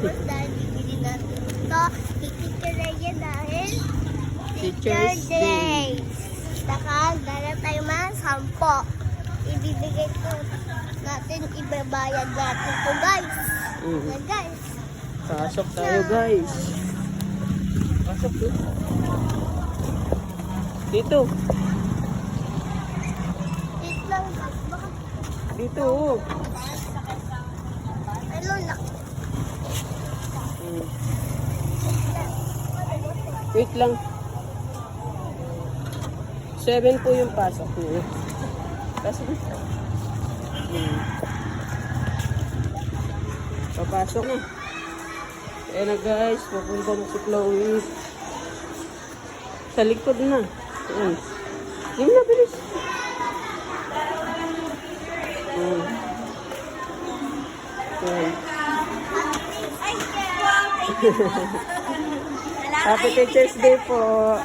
hours dahil bibili na ito. Pipicture yan dahil Teacher's Day. Saka dala tayo mga sampo. Ibibigay ko natin, ibabayad natin to guys. Mm -hmm. Guys. Pasok tayo guys. Pasok dito. Dito. Dito lang. Dito. Dito. Ano lang. Wait lang. Seven po yung pasok niyo. Pasok. Hmm. Papasok na. Ayan na guys, papunta na si Chloe. Sa likod na. Ayan. Yung na, bilis. Hmm. Ayan. Happy Teacher's Day po.